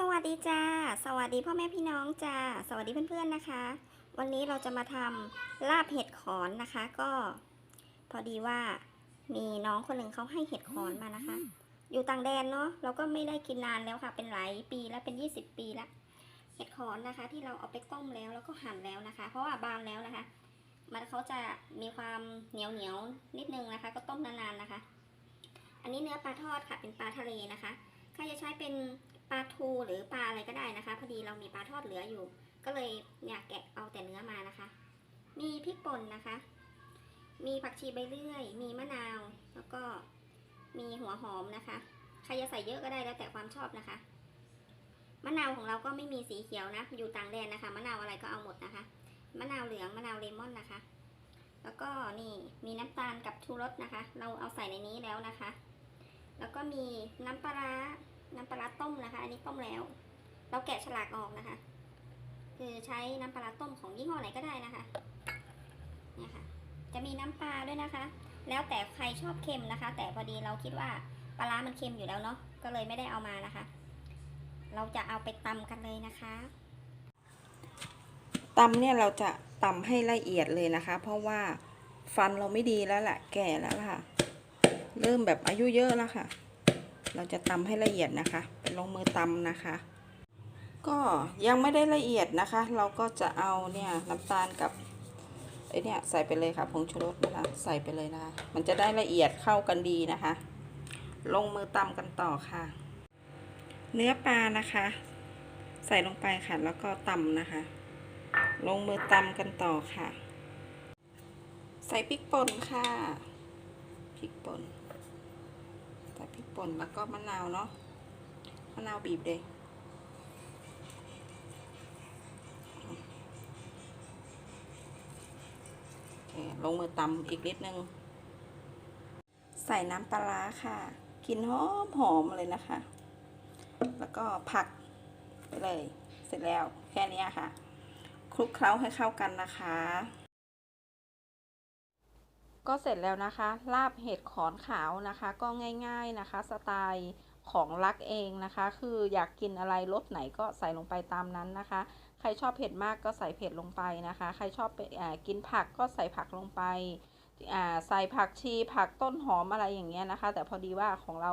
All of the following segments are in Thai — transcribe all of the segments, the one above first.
สวัสดีจ้า สวัสดีพ่อแม่พี่น้องจ้า สวัสดีเพื่อนๆนะคะ วันนี้เราจะมาทำลาบเห็ดขอนนะคะ ก็ พอดีว่ามีน้องคนหนึ่งเขาให้เห็ดขอนมานะคะ อยู่ต่างแดนเนาะเราก็ไม่ได้กินนานแล้วค่ะ เป็นหลายปีแล้วเป็น 20 ปีแล้วเห็ดขอนนะคะ ที่เราเอาไปต้มแล้วแล้วก็หั่นแล้วนะคะ เพราะว่าบานแล้วนะคะ มันเขาจะมีความเหนียวเหนียวนิดนึงนะคะ ก็ต้มนานๆนะคะ อันนี้เนื้อปลาทอดค่ะ เป็นปลาทะเลนะคะใครจะใช้เป็น ปลาทูหรือปลาอะไรก็ได้นะคะ พอดีเรามีปลาทอดเหลืออยู่ ก็เลยเนี่ยแกะเอาแต่เนื้อมานะคะ มีพริกป่นนะคะ มีผักชีใบเลื่อย มีมะนาว แล้วก็มีหัวหอมนะคะใครจะใส่เยอะก็ได้แล้วแต่ความชอบนะคะ มะนาวของเราก็ไม่มีสีเขียวนะ อยู่ต่างแดนนะคะ มะนาวอะไรก็เอาหมดนะคะ มะนาวเหลืองมะนาวเลมอนนะคะ แล้วก็นี่มีน้ำตาลกับชูรสนะคะ เราเอาใส่ในนี้แล้วนะคะ แล้วก็มีน้ำปลาร้า น้ำปลาร้าต้มนะคะ อันนี้ต้มแล้ว เราแกะฉลากออกนะคะ คือใช้น้ำปลาร้าต้มของยี่ห้อไหนก็ได้นะคะเนี่ยค่ะ จะมีน้ำปลาด้วยนะคะ แล้วแต่ใครชอบเค็มนะคะ แต่พอดีเราคิดว่าปลาร้ามันเค็มอยู่แล้วเนาะก็เลยไม่ได้เอามานะคะ เราจะเอาไปตำกันเลยนะคะตำเนี่ยเราจะตำให้ละเอียดเลยนะคะ เพราะว่าฟันเราไม่ดีแล้วแหละแก่แล้วค่ะ เริ่มแบบอายุเยอะแล้วค่ะ เราจะตำให้ละเอียดนะคะ เป็นลงมือตำนะคะ ก็ยังไม่ได้ละเอียดนะคะ เราก็จะเอาเนี่ยน้ำตาลกับไอเนี่ยใส่ไปเลยค่ะผงชูรสนะคะใส่ไปเลยนะคะมันจะได้ละเอียดเข้ากันดีนะคะ ลงมือตำกันต่อค่ะ เนื้อปลานะคะ ใส่ลงไปค่ะแล้วก็ตำนะคะ ลงมือตำกันต่อค่ะ ใส่พริกป่นค่ะพริกป่น ใส่พริกป่นแล้วก็มะนาวเนาะมะนาวบีบเลยลงมือตำอีกนิดนึง ใส่น้ำปลาค่ะกลินหอมหอมเลยนะคะ แล้วก็ผักไปเลย เสร็จแล้วแค่นี้ค่ะคลุกเคล้าให้เข้ากันนะคะ ก็เสร็จแล้วนะคะ ลาบเห็ดขอนขาวนะคะ ก็ง่ายๆนะคะ สไตล์ของรักเองนะคะ คืออยากกินอะไรรสไหนก็ใส่ลงไปตามนั้นนะคะ ใครชอบเผ็ดมากก็ใส่เผ็ดลงไปนะคะ ใครชอบอกินผักก็ใส่ผักลงไปใส่ผักชีผักต้นหอมอะไรอย่างเงี้ยนะคะ แต่พอดีว่าของเรา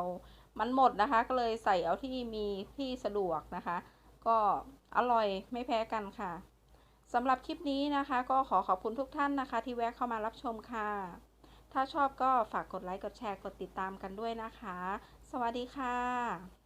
มันหมดนะคะ ก็เลยใส่เอาที่มีที่สะดวกนะคะ ก็อร่อยไม่แพ้กันค่ะ สำหรับคลิปนี้นะคะ ก็ขอขอบคุณทุกท่านนะคะ ที่แวะเข้ามารับชมค่ะ ถ้าชอบก็ฝากกดไลค์ กดแชร์ กดติดตามกันด้วยนะคะ สวัสดีค่ะ